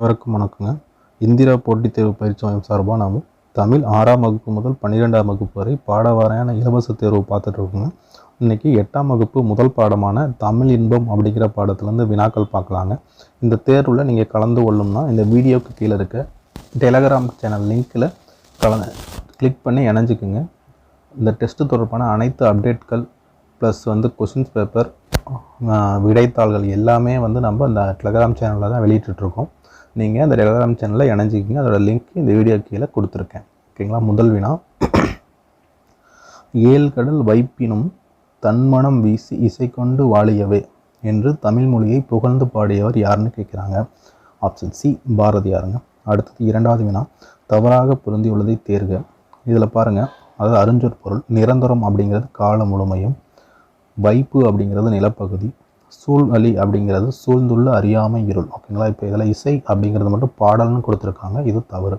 அனைவருக்கும் வணக்கங்க. இந்திரா போட்டித் தேர்வு பயிற்சி மையம் சார்பாக நாம் தமிழ் ஆறாம் வகுப்பு முதல் பன்னிரெண்டாம் வகுப்பு வரை பாட வாரியான இலவச தேர்வு பார்த்துட்டு இருக்கோங்க. இன்றைக்கி எட்டாம் வகுப்பு முதல் பாடமான தமிழ் இன்பம் அப்படிங்கிற பாடத்துலேருந்து வினாக்கள் பார்க்கலாங்க. இந்த தேர்வில் நீங்கள் கலந்து கொள்ளும்னா இந்த வீடியோக்கு கீழே இருக்க டெலகிராம் சேனல் லிங்க்கில் கல கிளிக் பண்ணி இணைஞ்சிக்குங்க. இந்த டெஸ்ட்டு தொடர்பான அனைத்து அப்டேட்கள் ப்ளஸ் வந்து கொஷின்ஸ் பேப்பர் விடைத்தாள்கள் எல்லாமே வந்து நம்ம இந்த டெலகிராம் சேனலில் தான் வெளியிட்டுருக்கோம் நீங்கள் அந்த டெலகிராம் சேனலில் இணைஞ்சிக்கிங்க அதோட லிங்க் இந்த வீடியோ கீழே கொடுத்துருக்கேன். ஓகேங்களா முதல் வினா. ஏழ்கடல் வைப்பினும் தன்மனம் வீசி இசை கொண்டு வாழியவே என்று தமிழ் மொழியை புகழ்ந்து பாடியவர் யாருன்னு கேட்குறாங்க? ஆப்ஷன் சி பாரதியாருங்க. அடுத்தது இரண்டாவது வினா. தவறாக பொருந்தியுள்ளதை தேர்க. இதில் பாருங்கள் அதாவது அறிஞ்சொற் பொருள் நிரந்தரம் அப்படிங்கிறது கால முழுமையும். வைப்பு அப்படிங்கிறது நிலப்பகுதி. சூழ்வழி அப்படிங்கிறது சூழ்ந்துள்ள அறியாமை இருள். ஓகேங்களா? இப்போ இதில் இசை அப்படிங்கிறது மட்டும் பாடல்னு கொடுத்துருக்காங்க. இது தவறு.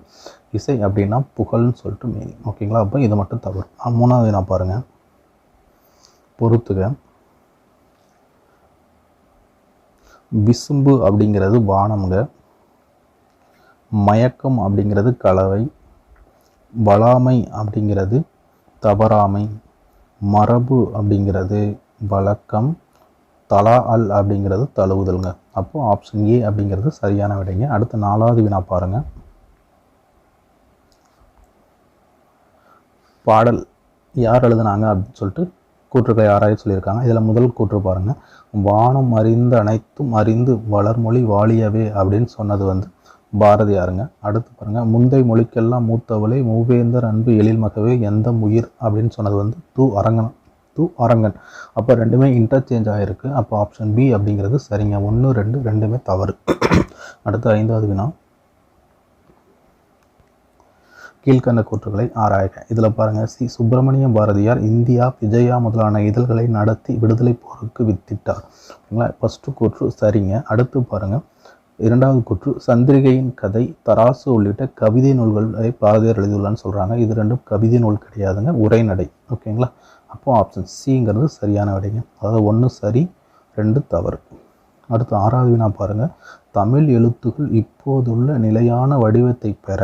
இசை அப்படின்னா புகழ்னு சொல்லிட்டு மீனிங் ஓகேங்களா? அப்போ இது மட்டும் தவறு. மூணாவது நான் பாருங்கள் பொறுத்துக. விசும்பு அப்படிங்கிறது வானம்ங்க. மயக்கம் அப்படிங்கிறது கலவை. வளாமை அப்படிங்கிறது தவறாமை. மரபு அப்படிங்கிறது வழக்கம். தலா அல் அப்படிங்கிறது தழுவுதல்ங்க. அப்போ ஆப்ஷன் ஏ அப்படிங்கிறது சரியான விடைங்க. அடுத்த நாலாவது வினா பாருங்கள் பாடல் யார் எழுதுனாங்க அப்படின்னு சொல்லிட்டு கூற்றுக்களை ஆராய சொல்லியிருக்காங்க. இதில் முதல் கூற்று பாருங்கள் வானம் அறிந்து அனைத்தும் அறிந்து வளர்மொழி வாழியவே அப்படின்னு சொன்னது வந்து பாரதியாருங்க. அடுத்து பாருங்கள் முந்தை மொழிக்கெல்லாம் மூத்தவளே மூவேந்தர் அன்பு எழில் மகவே எந்த உயிர்? அப்படின்னு சொன்னது வந்து தூ அரங்கனம் டு அரங்கன். அப்போ ரெண்டுமே இன்டர்சேஞ்ச் ஆகிருக்கு அப்போ ஆப்ஷன் பி அப்படிங்கிறது சரிங்க. ஒன்று ரெண்டு ரெண்டுமே தவறு. அடுத்து ஐந்தாவது வினா. கீழ்கண்ட கூற்றுகளை ஆராய்க. இதில் பாருங்கள் சி. சுப்பிரமணிய பாரதியார் இந்தியா விஜயா முதலான இதழ்களை நடத்தி விடுதலை போருக்கு வித்திட்டார். ஓகேங்களா ஃபஸ்ட்டு கூற்று சரிங்க. அடுத்து பாருங்கள் இரண்டாவது கூற்று சந்திரிகையின் கதை தராசு உள்ளிட்ட கவிதை நூல்களை பாரதியார் எழுதியுள்ளான்னு சொல்கிறாங்க இது ரெண்டும் கவிதை நூல் கிடையாதுங்க உரைநடை ஓகேங்களா? அப்போ ஆப்ஷன் சிங்கிறது சரியான விடைங்க. அதாவது ஒன்று சரி ரெண்டு தவறு. அடுத்து ஆறாவது வினா பாருங்கள் தமிழ் எழுத்துக்கள் இப்போதுள்ள நிலையான வடிவத்தை பெற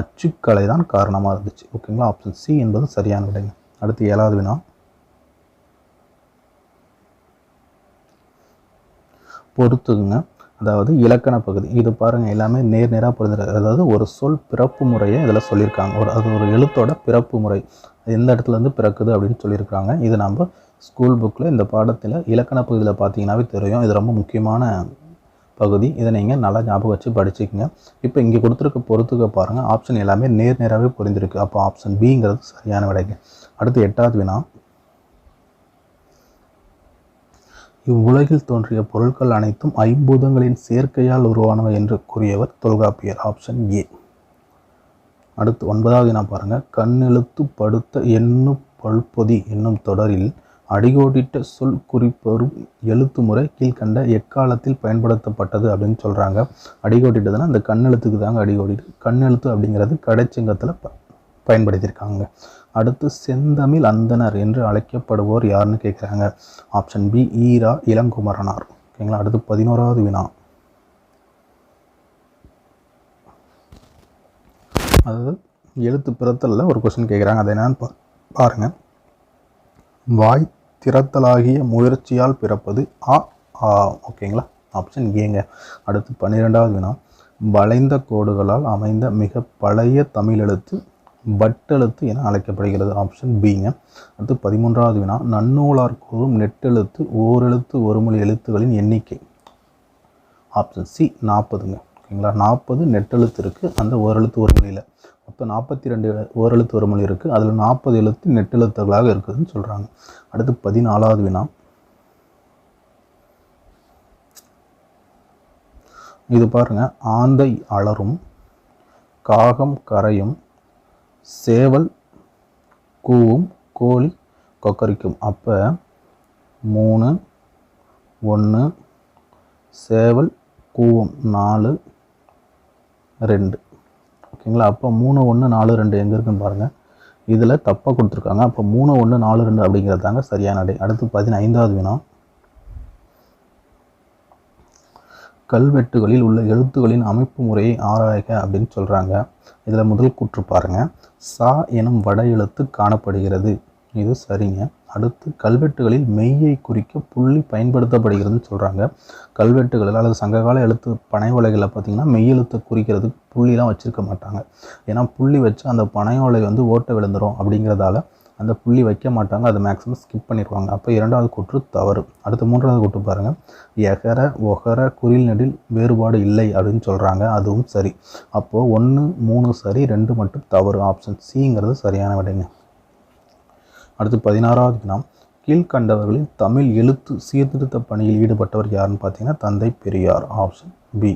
அச்சுக்கலை தான் காரணமாக இருந்துச்சு. ஓகேங்களா? ஆப்ஷன் சி என்பது சரியான விடைங்க. அடுத்து ஏழாவது வினா. பொறுத்துக்குங்க. அதாவது இலக்கண பகுதி. இது பாருங்கள் எல்லாமே நேர் நேராக பொருந்துருக்கு அதாவது ஒரு சொல் பிறப்பு முறையை இதில் சொல்லியிருக்காங்க. ஒரு அது ஒரு எழுத்தோட பிறப்பு முறை. எந்த இடத்துல இருந்து பிறக்குது அப்படின்னு சொல்லியிருக்காங்க. இது நம்ம ஸ்கூல் புக்கில் இந்த பாடத்தில் இலக்கண பகுதியில் பார்த்தீங்கன்னாவே தெரியும். இது ரொம்ப முக்கியமான பகுதி. இதை நீங்கள் நல்லா ஞாபகம் வச்சு படிச்சுக்கோங்க. இப்போ இங்கே கொடுத்துருக்க பொறுத்துக்க பாருங்கள் ஆப்ஷன் எல்லாமே நேர் நேராகவே புரிஞ்சிருக்கு. அப்போ ஆப்ஷன் பிங்கிறது சரியான விடைங்க. அடுத்து எட்டாவது வினா. இவ்வுலகில் தோன்றிய பொருட்கள் அனைத்தும் ஐம்பூதங்களின் சேர்க்கையால் உருவானவை என்று கூறியவர் தொல்காப்பியர் ஆப்ஷன் ஏ அடுத்து ஒன்பதாவது நான் பாருங்கள் கண்ணெழுத்து படுத்த எண்ணு பழுப்பொதி என்னும் தொடரில் அடிகோடிட்ட சொல் குறிப்பெறும் எழுத்து முறை கீழ்கண்ட எக்காலத்தில் பயன்படுத்தப்பட்டது அப்படின்னு சொல்கிறாங்க அடிகோடிட்டதுன்னா அந்த கண்ணெழுத்துக்கு தாங்க அடிகோடிட்டு கண்ணெழுத்து அப்படிங்கிறது கடைச்சிங்கத்தில் ப பயன்படுத்தியிருக்காங்க. அடுத்து செந்தமிழ் அந்தனர் என்று அழைக்கப்படுவோர் யாருன்னு கேட்குறாங்க. Option B Ira Ilankumaranar. ஓகேங்களா? அடுத்து பதினோராவது வினா. அதாவது எழுத்து பிறத்தலில் ஒரு கொஸ்டின் கேட்குறாங்க. அதை என்னன்னு பா பாருங்கள் வாய் திறத்தலாகிய முயற்சியால் பிறப்பது ஆ ஆ. ஓகேங்களா? ஆப்ஷன் ஏங்க அடுத்து பன்னிரெண்டாவது வினா. வளைந்த கோடுகளால் அமைந்த மிக பழைய தமிழ் எழுத்து பட்டெழுத்து என அழைக்கப்படுகிறது. ஆப்ஷன் பிங்க அடுத்து பதிமூன்றாவது வினா. நன்னூலார் கூறும் நெட்டெழுத்து ஓரெழுத்து ஒருமொழி எழுத்துகளின் எண்ணிக்கை. ஆப்ஷன் சி நாற்பதுங்க. ஓகேங்களா? நாற்பது நெட்டெழுத்து இருக்குது அந்த ஓரெழுத்து ஒரு மொழியில் மொத்தம் நாற்பத்தி ரெண்டு ஓரெழுத்து ஒரு மொழி இருக்குது அதில் நாற்பது எழுத்து நெட்டெழுத்துகளாக இருக்குதுன்னு சொல்கிறாங்க அடுத்து பதினாலாவது வினா. இது பாருங்கள் ஆந்தை அலரும் காகம் கரையும் சேவல் கூவும் கோழி கொக்கரிக்கும். அப்போ மூணு ஒன்று சேவல் கூவும் நாலு ரெண்டு. ஓகேங்களா? அப்போ மூணு ஒன்று நாலு ரெண்டு எங்கே இருக்குன்னு பாருங்கள் இதில் தப்பாக கொடுத்துருக்காங்க. அப்போ மூணு ஒன்று நாலு ரெண்டு அப்படிங்கிறது தாங்க சரியான அடை அடுத்து பதினைந்தாவது வினா. கல்வெட்டுகளில் உள்ள எழுத்துகளின் அமைப்பு முறையை ஆராய்க அப்படின்னு சொல்கிறாங்க இதில் முதல் கூற்று பாருங்கள் சா எனும் வட எழுத்து காணப்படுகிறது. இது சரிங்க. அடுத்து கல்வெட்டுகளில் மெய்யை குறிக்க புள்ளி பயன்படுத்தப்படுகிறதுன்னு சொல்கிறாங்க கல்வெட்டுகளில் அல்லது சங்ககால எழுத்து பனை உலைகளில் பார்த்திங்கன்னா மெய்யெழுத்தை குறிக்கிறதுக்கு புள்ளிலாம் வச்சுருக்க மாட்டாங்க. ஏன்னா புள்ளி வச்சு அந்த பனை உலை வந்து ஓட்ட விழுந்துடும் அப்படிங்கிறதால அந்த புள்ளி வைக்க மாட்டாங்க அதை மேக்ஸிமம் ஸ்கிப் பண்ணிடுவாங்க அப்போ இரண்டாவது கூற்று தவறு. அடுத்து மூன்றாவது கூற்று பாருங்கள் எகர ஒகர குறில் நெடில் வேறுபாடு இல்லை அப்படின்னு சொல்கிறாங்க அதுவும் சரி. அப்போது ஒன்று மூணு சரி ரெண்டு மட்டும் தவறு. ஆப்ஷன் சிங்கிறது சரியான விடைங்க. அடுத்து பதினாறாவது வினா கீழ்கண்டவர்களில் தமிழ் எழுத்து சீர்திருத்த பணியில் ஈடுபட்டவர் யாருன்னு பார்த்தீங்கன்னா தந்தை பெரியார். ஆப்ஷன் பி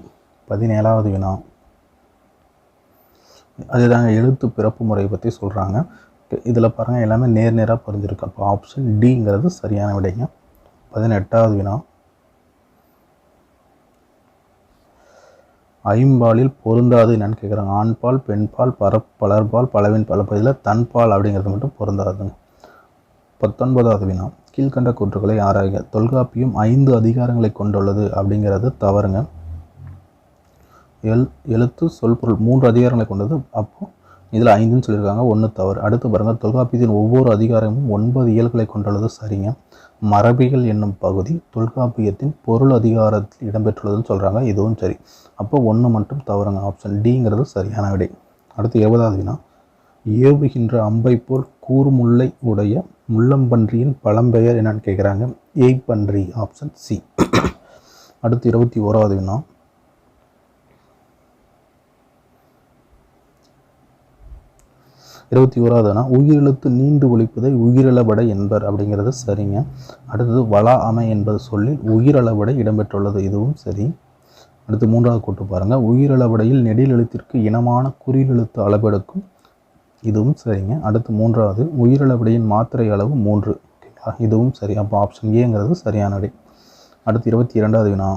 பதினேழாவது வினா. அதுதாங்க எழுத்து பிறப்பு முறையை பற்றி சொல்கிறாங்க இதில் பாருங்கள் எல்லாமே நேர் நேராக பொருந்திருக்கு. அப்போ ஆப்ஷன் டிங்கிறது சரியான விடைங்க. பதினெட்டாவது வினா. ஐம்பாலில் பொருந்தாது என்னன்னு கேட்குறாங்க ஆண்பால் பெண்பால் பர பலர்பால் பலவின் பல பகுதியில் தன்பால் அப்படிங்கிறது மட்டும் பொருந்தாதுங்க. பத்தொன்பதாவது வினா. கீழ்கண்ட கூற்றுகளை ஆராய்க. தொல்காப்பியம் ஐந்து அதிகாரங்களை கொண்டுள்ளது அப்படிங்கிறது தவறுங்க. எழு எழுத்து சொல்பொருள் மூன்று அதிகாரங்களை கொண்டது. அப்போது இதில் ஐந்துன்னு சொல்லியிருக்காங்க. ஒன்று தவறு. அடுத்து பாருங்கள் தொல்காப்பியத்தின் ஒவ்வொரு அதிகாரமும் ஒன்பது இயல்களை கொண்டுள்ளது. சரிங்க. மரபிகள் என்னும் பகுதி தொல்காப்பியத்தின் பொருள் அதிகாரத்தில் இடம்பெற்றுள்ளதுன்னு சொல்கிறாங்க இதுவும் சரி. அப்போ ஒன்று மட்டும் தவறுங்க. ஆப்ஷன் டிங்கிறது சரியான விடை. அடுத்து இருபதாவது வினா. ஏவுகின்ற அம்பை போல் கூர்முல்லை உடைய முள்ளம்பன்றியின் பழம்பெயர் என்னன்னு கேட்குறாங்க. ஏய்பன்றி ஆப்ஷன் சி அடுத்து இருபத்தி ஓராவது வினா. இருபத்தி ஓராவதுனா உயிரெழுத்து நீண்டு ஒழிப்பதை உயிரிழபடை என்பர் அப்படிங்கிறது சரிங்க. அடுத்தது வளா அமை என்பது சொல்லில் உயிரளபடை இடம்பெற்றுள்ளது இதுவும் சரி. அடுத்து மூன்றாவது கூட்டு பாருங்கள் உயிரிழபடையில் நெடில் எழுத்திற்கு இனமான குறியெழுத்து அளவெடுக்கும் இதுவும் சரிங்க. அடுத்து மூன்றாவது உயிரிழபடியின் மாத்திரை அளவு மூன்று ஓகேங்களா இதுவும் சரி. அப்போ ஆப்ஷன் ஏங்கிறது சரியான விடை அடுத்து இருபத்தி இரண்டாவது வினா.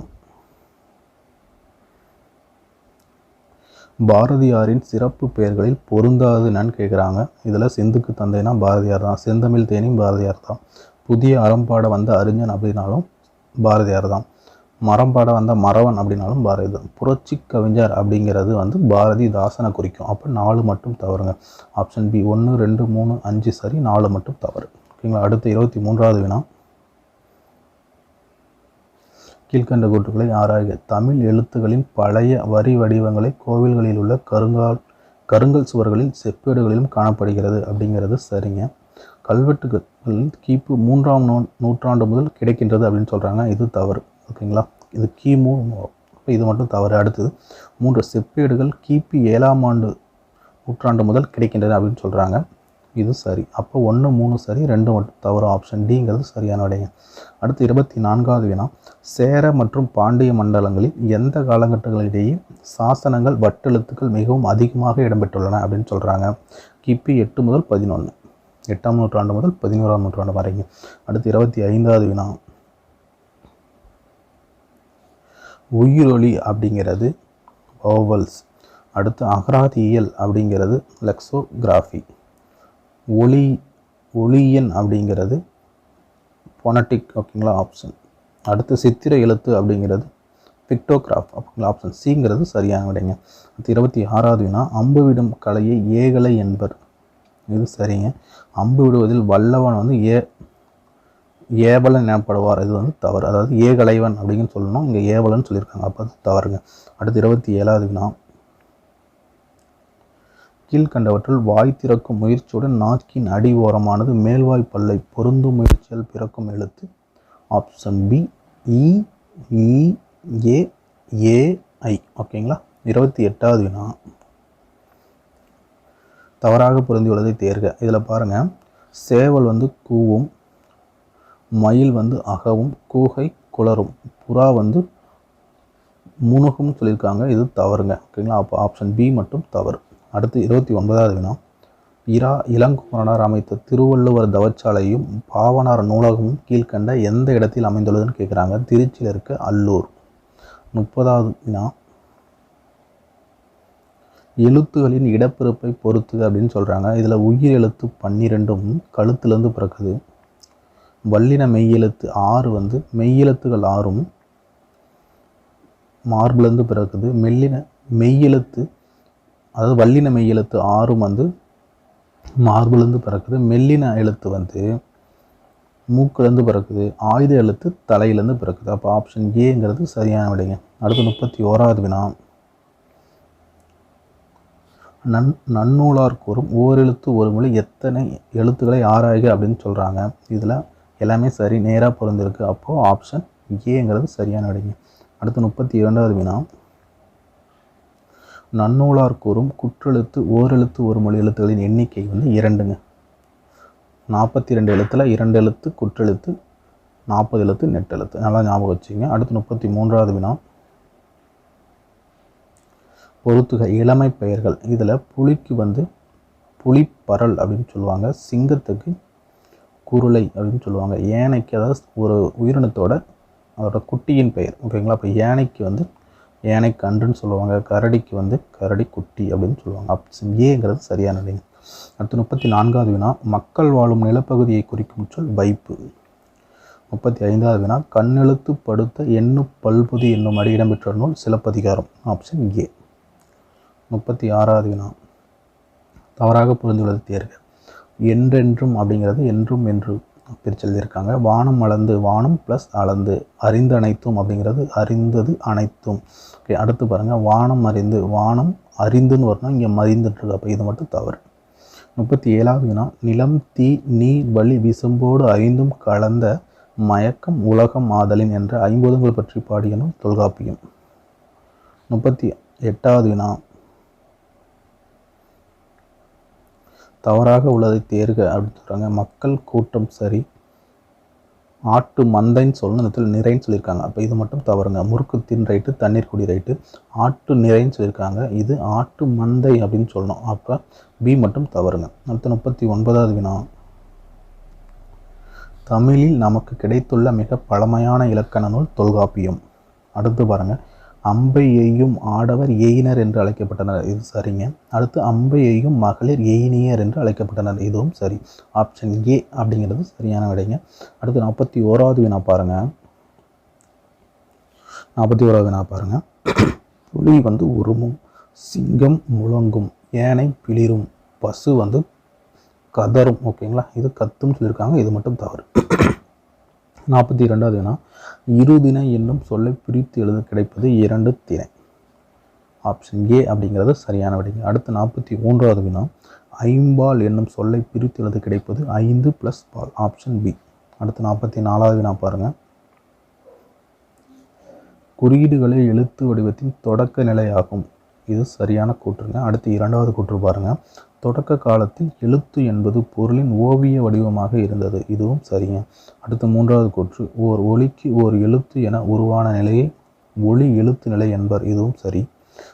பாரதியாரின் சிறப்பு பெயர்களில் பொருந்தாது என்னன்னு கேட்குறாங்க. இதில் செந்துக்கு தந்தைனா பாரதியார் தான். செந்தமிழ் தேனியும் பாரதியார் தான். புதிய அறம்பாட வந்த அறிஞன் அப்படின்னாலும் பாரதியார் தான். மரம்பாட வந்த மறவன் அப்படின்னாலும் பாரதி தான். புரட்சி கவிஞர் அப்படிங்கிறது வந்து பாரதி தாசனை குறிக்கும். அப்போ நாலு மட்டும் தவறுங்க. ஆப்ஷன் பி ஒன்று ரெண்டு மூணு அஞ்சு சரி நாலு மட்டும் தவறு. ஓகேங்களா? அடுத்து இருபத்தி மூன்றாவது வினா. கீழ்கண்ட கூற்றுகளை ஆராய்க தமிழ் எழுத்துக்களின் பழைய வரி வடிவங்களை கோவில்களில் உள்ள கருங்கால் கருங்கல் சுவர்களில் செப்பேடுகளிலும் காணப்படுகிறது அப்படிங்கிறது சரிங்க. கல்வெட்டுகள் கிபி மூன்றாம் நூ நூற்றாண்டு முதல் கிடைக்கின்றது அப்படின்னு சொல்கிறாங்க இது தவறு. ஓகேங்களா? இது கிமு இது மட்டும் தவறு. அடுத்தது மூன்று செப்பேடுகள் கிபி ஏழாம் ஆண்டு நூற்றாண்டு முதல் கிடைக்கின்றது அப்படின்னு சொல்கிறாங்க இது சரி. அப்போ ஒன்று மூணு சரி ரெண்டு மட்டும் தவறு. ஆப்ஷன் டிங்கிறது சரியான விடைங்க. அடுத்து இருபத்தி நான்காவது வினா. சேர மற்றும் பாண்டிய மண்டலங்களில் எந்த காலகட்டங்களிடையே சாசனங்கள் வட்டெழுத்துக்கள் மிகவும் அதிகமாக இடம்பெற்றுள்ளன அப்படின்னு சொல்கிறாங்க கிபி எட்டு முதல் பதினொன்று எட்டாம் நூற்றாண்டு முதல் பதினோராம் நூற்றாண்டு வரைக்கும் அடுத்து இருபத்தி ஐந்தாவது வினா. உயிரொலி அப்படிங்கிறது ஓவல்ஸ். அடுத்து அகராதியியல் அப்படிங்கிறது லெக்ஸோகிராஃபி ஒளி ஒளியன் அப்படிங்கிறது பொனட்டிக் ஓகேங்களா ஆப்ஷன் அடுத்து சித்திர எழுத்து அப்படிங்கிறது பிக்டோகிராஃப் அப்படிங்களா ஆப்ஷன் சிங்கிறது சரியான விடைங்க. அடுத்து இருபத்தி ஆறாவது வினா அம்பு விடும் கலையை ஏகலை என்பர். இது சரிங்க. அம்பு விடுவதில் வல்லவன் வந்து ஏ ஏவலன் எனப்படுவார். இது வந்து தவறு. அதாவது ஏகலைவன் அப்படின்னு சொல்லணும். இங்கே ஏவலன் சொல்லியிருக்காங்க. அப்போ தவறுங்க. அடுத்து இருபத்தி ஏழாவது வினா கீழ்கண்டவற்றில் வாய் திறக்கும் முயற்சியுடன் நாக்கின் அடி ஓரமானது மேல்வாய் பல்லை பொருந்தும் முயற்சியால் பிறக்கும் எழுத்து. ஆப்ஷன் பி இ இ ஏ ஓகேங்களா இருபத்தி எட்டாவது வினா. தவறாக பொருந்தியுள்ளதை தேர்க. இதில் பாருங்கள் சேவல் வந்து கூவும் மயில் வந்து அகவும் கூகை குளரும் புறா வந்து முணுகும் சொல்லியிருக்காங்க. இது தவறுங்க. ஓகேங்களா? அப்போ ஆப்ஷன் பி மட்டும் தவறு. அடுத்து இருபத்தி ஒன்பதாவது வினா. இரா இளங்குமரனார் அமைத்த திருவள்ளுவர் தவச்சாலையும் பாவனார் நூலகமும் கீழ்கண்ட எந்த இடத்தில் அமைந்துள்ளதுன்னு கேட்குறாங்க திருச்சியில் இருக்க அல்லூர். முப்பதாவது வினா. எழுத்துகளின் இடப்பிறப்பை பொறுத்து அப்படின்னு சொல்கிறாங்க இதில் உயிர் எழுத்து பன்னிரெண்டும் கழுத்துலேருந்து பிறக்குது. வல்லின மெய்யெழுத்து ஆறு வந்து மெய்யெழுத்துகள் ஆறும் மார்பிலேருந்து பிறக்குது. மெல்லின மெய்யெழுத்து அதாவது வல்லின மெய்யெழுத்து ஆறும் வந்து மார்பிலிருந்து பிறக்குது மெல்லின எழுத்து வந்து மூக்குலேருந்து பிறக்குது ஆயுத எழுத்து தலையிலேருந்து பிறக்குது. அப்போ ஆப்ஷன் ஏங்கிறது சரியான விடைங்க. அடுத்து முப்பத்தி ஓராவது வினா. நன் நன்னூலார் கூறும் ஓரெழுத்து ஒரு மொழி எத்தனை எழுத்துக்களை ஆராய்க அப்படின்னு சொல்கிறாங்க இதில் எல்லாமே சரி நேராக பொருந்திருக்கு. அப்போது ஆப்ஷன் ஏங்கிறது சரியான விடைங்க. அடுத்து முப்பத்தி இரண்டாவது வினா. நன்னூலார் கூறும் குற்றெழுத்து ஓரெழுத்து ஒரு மொழி எழுத்துக்களின் எண்ணிக்கை வந்து இரண்டுங்க. நாற்பத்தி ரெண்டு எழுத்தில் இரண்டு எழுத்து குற்றெழுத்து நாற்பது எழுத்து நெட்டெழுத்து. நல்லா ஞாபகம் வச்சுங்க. அடுத்து முப்பத்தி மூன்றாவது வினா. பொறுத்துக இளமை பெயர்கள். இதில் புலிக்கு வந்து புலிப்பரல் அப்படின்னு சொல்லுவாங்க. சிங்கத்துக்கு குருளை அப்படின்னு சொல்லுவாங்க. யானைக்கு அதாவது ஒரு உயிரினத்தோட அதோட குட்டியின் பெயர். ஓகேங்களா? அப்போ யானைக்கு வந்து ஏனை கன்றுன்னு சொல்லுவாங்க கரடிக்கு வந்து கரடி குட்டி அப்படின்னு சொல்லுவாங்க. அப் ஏங்கிறது சரியான விடைங்க அடுத்து முப்பத்தி நான்காவது வினா மக்கள் வாழும் நிலப்பகுதியை குறிக்கும் சொல் வைப்பு. முப்பத்தி ஐந்தாவது வினா கண்ணெழுத்து படுத்த எண்ணு பல்புதி என்னும் அடி இடம்பெற்ற நூல் சிலப்பதிகாரம். ஆப்ஷன் ஏ முப்பத்தி ஆறாவது வினா தவறாக புரிந்துள்ளது தேர்க. என்றென்றும் அப்படிங்கிறது என்றும் என்று பிரிச்செழுதியிருக்காங்க வானம் அளந்து வானம் ப்ளஸ் அளந்து அறிந்து அனைத்தும் அப்படிங்கிறது அறிந்தது அனைத்தும். ஓகே அடுத்து பாருங்கள் வானம் அறிந்து வானம் அறிந்துன்னு வரணும் இங்கே மறிந்துட்டுருக்கு அப்போ இது மட்டும் தவறு. முப்பத்தி ஏழாவது வினா. நிலம் தீ நீர் வலி விசும்போடு ஐந்தும் கலந்த மயக்கம் உலகம் ஆதலின் என்ற ஐம்பதுங்கள் பற்றி பாடியனும் தொல்காப்பியம். முப்பத்தி எட்டாவது வினா. தவறாக உள்ளதை தேர்க அப்படின்னு சொல்கிறாங்க மக்கள் கூட்டம் சரி. ஆட்டு மந்தைன்னு சொல்லணும் இந்த இடத்துல நிறைன்னு சொல்லியிருக்காங்க. அப்போ இது மட்டும் தவறுங்க. முறுக்கு தின் ரைட்டு தண்ணீர் குடி ரைட்டு ஆட்டு நிறைன்னு சொல்லியிருக்காங்க. இது ஆட்டு மந்தை அப்படின்னு சொல்லணும். அப்போ பி மட்டும் தவறுங்க. அடுத்து முப்பத்தி ஒன்பதாவது வினா. தமிழில் நமக்கு கிடைத்துள்ள மிக பழமையான இலக்கண நூல் தொல்காப்பியம். அடுத்து பாருங்கள் அம்பை எய்யும் ஆடவர் எயினர் என்று அழைக்கப்பட்டனர். இது சரிங்க. அடுத்து அம்பை எய்யும் மகளிர் எயினியர் என்று அழைக்கப்பட்டனர். இதுவும் சரி. ஆப்ஷன் ஏ அப்படிங்கிறது சரியான விடைங்க. அடுத்து நாற்பத்தி ஓராவது வினா பாருங்கள் நாற்பத்தி ஓராவது வினா பாருங்கள் புலி வந்து உருமும் சிங்கம் முழங்கும் யானை பிளிரும் பசு வந்து கதரும் ஓகேங்களா? இது கத்தும் சொல்லியிருக்காங்க. இது மட்டும் தவறு. நாற்பத்தி இரண்டாவது வினா இருதினை என்னும் சொல்லை பிரித்து எழுத கிடைப்பது இரண்டு திணை. ஆப்ஷன் ஏ அப்படிங்கிறது சரியான விடைங்க. அடுத்து நாற்பத்தி மூன்றாவது வினா ஐம்பால் என்னும் சொல்லை பிரித்து எழுத கிடைப்பது ஐந்து ப்ளஸ் பால். ஆப்ஷன் பி அடுத்து நாற்பத்தி நாலாவது வினா பாருங்கள் குறியீடுகளே எழுத்து வடிவத்தின் தொடக்க நிலையாகும். இது சரியான கூற்றுங்க. அடுத்து இரண்டாவது கூற்று பாருங்கள் தொடக்க காலத்தில் எழுத்து என்பது பொருளின் ஓவிய வடிவமாக இருந்தது. இதுவும் சரிங்க. அடுத்த மூன்றாவது கூற்று. ஓர் ஒளிக்கு ஓர் எழுத்து என உருவான நிலையை ஒளி எழுத்து நிலை என்பர். இதுவும் சரி.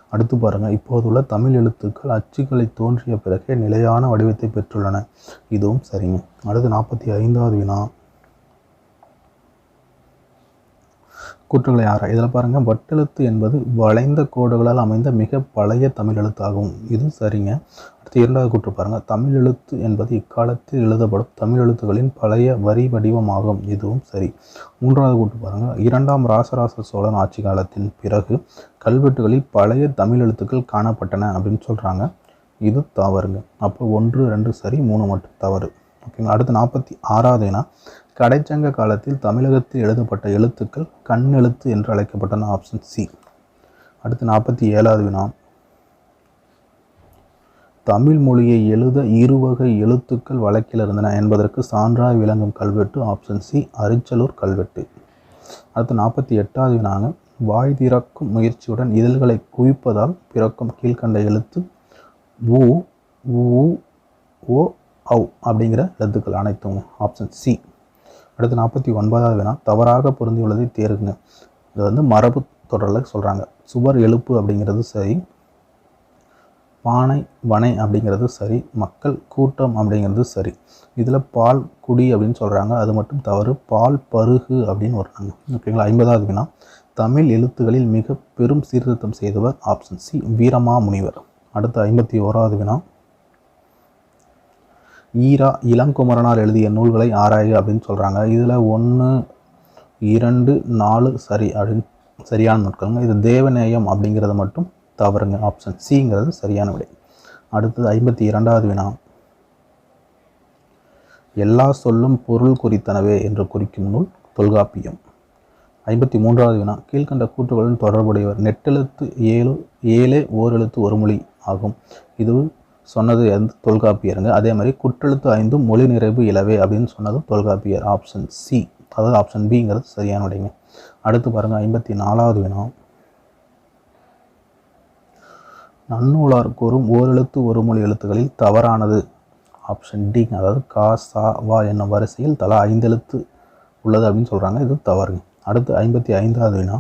அடுத்து பாருங்க. இப்போதுள்ள தமிழ் எழுத்துக்கள் அச்சுக்களை தோன்றிய பிறகே நிலையான வடிவத்தை பெற்றுள்ளன. இதுவும் சரிங்க. அடுத்து நாற்பத்தி ஐந்தாவது வினா. கூற்றுகளை ஆற இதில் பாருங்கள் வட்டெழுத்து என்பது வளைந்த கோடுகளால் அமைந்த மிக பழைய தமிழ் எழுத்தாகும். இது சரிங்க. அடுத்து இரண்டாவது கூற்று பாருங்கள் தமிழ் எழுத்து என்பது இக்காலத்தில் எழுதப்படும் தமிழ் எழுத்துக்களின் பழைய வரி வடிவமாகும். இதுவும் சரி. மூன்றாவது கூற்று பாருங்கள் இரண்டாம் ராசராச சோழன் ஆட்சி காலத்தின் பிறகு கல்வெட்டுகளில் பழைய தமிழ் எழுத்துக்கள் காணப்பட்டன அப்படின்னு சொல்கிறாங்க இது தவறுங்க. அப்போ ஒன்று ரெண்டு சரி மூணு மட்டும் தவறு. ஓகேங்களா? அடுத்து நாற்பத்தி ஆறாவது வினா கடைச்சங்க காலத்தில் தமிழகத்தில் எழுதப்பட்ட எழுத்துக்கள் கண் எழுத்து என்று அழைக்கப்பட்டன ஆப்ஷன் சி அடுத்து நாற்பத்தி ஏழாவது வினா தமிழ் மொழியை எழுத இருவகை எழுத்துக்கள் வழக்கில் இருந்தன என்பதற்கு சான்றாய் விளங்கும் கல்வெட்டு ஆப்ஷன் சி அரிச்சலூர் கல்வெட்டு. அடுத்து நாற்பத்தி எட்டாவது வினாங்க வாய் திறக்கும் முயற்சியுடன் இதழ்களை குவிப்பதால் பிறக்கும் கீழ்கண்ட எழுத்து ஊ ஊ ஓ ஔ அப்படிங்கிற எழுத்துக்கள் அனைத்துங்க ஆப்ஷன் சி அடுத்து நாற்பத்தி ஒன்பதாவது வினா தவறாக பொருந்தியுள்ளதை தேர்வுங்க இது வந்து மரபு தொடரில் சொல்கிறாங்க சுவர் எழுப்பு அப்படிங்கிறது சரி பானை வனை அப்படிங்கிறது சரி மக்கள் கூட்டம் அப்படிங்கிறது சரி. இதில் பால் குடி அப்படின்னு சொல்கிறாங்க அது மட்டும் தவறு. பால் பருகு அப்படின்னு வர்றாங்க. ஓகேங்களா ஐம்பதாவது வினா தமிழ் எழுத்துகளில் மிக பெரும் சீர்திருத்தம் செய்தவர் ஆப்ஷன் சி வீரமா முனிவர் அடுத்து ஐம்பத்தி ஓராவது வினா ஈரா இளங்குமரனார் எழுதிய நூல்களை ஆராய்க அப்படின்னு சொல்கிறாங்க இதில் ஒன்று இரண்டு நாலு சரி அப்படின்னு சரியான நாட்களுங்க இது தேவநேயம் அப்படிங்கிறது மட்டும் தவறுங்க. ஆப்ஷன் சிங்கிறது சரியான விடை. அடுத்தது ஐம்பத்தி இரண்டாவது வினா. எல்லா சொல்லும் பொருள் குறித்தனவே என்று குறிக்கும் நூல் தொல்காப்பியம். ஐம்பத்தி மூன்றாவது வினா. கீழ்கண்ட கூற்றுகளுடன் தொடர்புடையவர் நெட்டெழுத்து ஏழு ஏழே ஓரெழுத்து ஒரு மொழி ஆகும். இது சொன்னது வந்து தொல்காப்பியருங்க. அதே மாதிரி குற்றெழுத்து ஐந்தும் மொழி நிறைவு இலவே அப்படின்னு சொன்னதும் தொல்காப்பியர். ஆப்ஷன் சி அதாவது ஆப்ஷன் பிங்கிறது சரியான உடைங்க அடுத்து பாருங்கள் ஐம்பத்தி நாலாவது வினா. நன்னூலார் கூறும் ஓரெழுத்து ஒரு மொழி எழுத்துக்களில் தவறானது. ஆப்ஷன் டி அதாவது கா சா வா என்னும் வரிசையில் தலா ஐந்து எழுத்து உள்ளது அப்படின்னு சொல்கிறாங்க இது தவறுங்க. அடுத்து ஐம்பத்தி ஐந்தாவது வினா.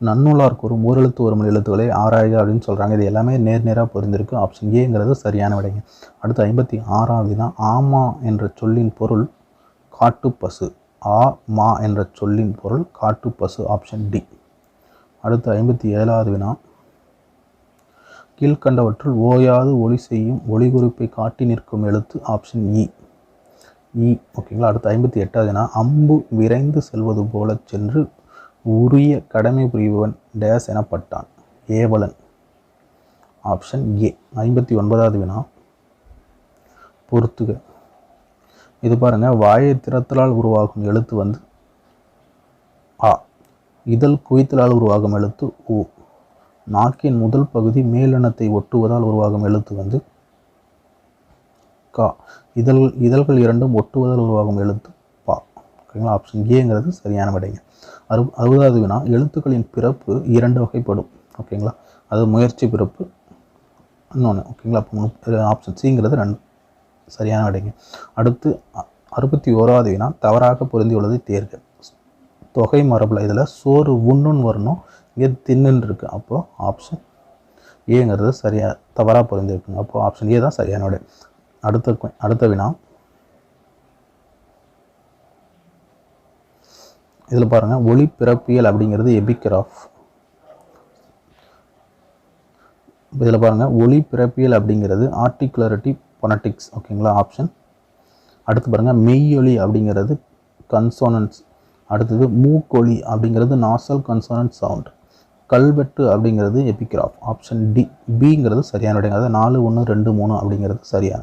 நன்னூலார் கூறும் ஓரெழுத்து ஒரு மொழி எழுத்துக்களை ஆராய்க அப்படின்னு சொல்கிறாங்க இது எல்லாமே நேர் நேராக பொருந்திருக்கு. ஆப்ஷன் ஏங்கிறது சரியான விடைங்க. அடுத்து ஐம்பத்தி ஆறாவது வினா ஆமா என்ற சொல்லின் பொருள் காட்டுப்பசு ஆ மா என்ற சொல்லின் பொருள் காட்டுப்பசு ஆப்ஷன் டி அடுத்து ஐம்பத்தி ஏழாவது வினா. கீழ்கண்டவற்றுள் ஓயாது ஒளி செய்யும் ஒளி குறிப்பை காட்டி நிற்கும் எழுத்து. ஆப்ஷன் இ இ ஓகேங்களா அடுத்து ஐம்பத்தி எட்டாவது வினா. அம்பு விரைந்து செல்வது போல சென்று உரிய கடமை புரிபவன் டேஸ் எனப்பட்டான். ஏவலன். Option A. ஐம்பத்தி ஒன்பதாவது வினா. பொறுத்துக. இது பாருங்கள் வாயை திறத்தலால் உருவாகும் எழுத்து வந்து ஆ இதழ் குவித்தலால் உருவாகும் எழுத்து ஊ நாக்கின் முதல் பகுதி மேலினத்தை ஒட்டுவதால் உருவாகும் எழுத்து வந்து கா. இதழ் இதழ்கள் இரண்டும் ஒட்டுவதால் உருவாகும் எழுத்து பா. ஓகேங்களா? ஆப்ஷன் ஏங்கிறது சரியான விடைங்க. அறு அறுபதாவது வினா எழுத்துக்களின் பிறப்பு இரண்டு வகைப்படும். ஓகேங்களா அது முயற்சி பிறப்பு இன்னொன்று ஓகேங்களா அப்போ ஆப்ஷன் சிங்கிறது ரெண்டு சரியான விடைங்க. அடுத்து அறுபத்தி ஓராவது வினா தவறாக பொருந்தியுள்ளதை தேர்க. தொகை மரபில் இதில் சோறு உண்ணுன்னு வரணும் இங்கே தின்னுன்னு இருக்குது அப்போது ஆப்ஷன் ஏங்கிறது சரியாக தவறாக பொருந்திருக்குங்க. அப்போது ஆப்ஷன் ஏ தான் சரியான விடை. அடுத்த அடுத்த வினா இதில் பாருங்கள் ஒளி பிறப்பியல் அப்படிங்கிறது எபிகிராஃப். இதில் பாருங்கள் ஒளி பிறப்பியல் அப்படிங்கிறது ஆர்டிகுலரிட்டி பொனட்டிக்ஸ் ஓகேங்களா ஆப்ஷன் அடுத்து பாருங்கள் மெய்யொலி அப்படிங்கிறது கன்சோனன்ஸ் அடுத்தது மூக்கொலி அப்படிங்கிறது நாசல் கன்சோனன்ட் சவுண்ட் கல்வெட்டு அப்படிங்கிறது எபிகிராஃப் ஆப்ஷன் டி பிங்கிறது சரியான விடைங்க அதாவது நாலு ஒன்று ரெண்டு மூணு அப்படிங்கிறது சரியான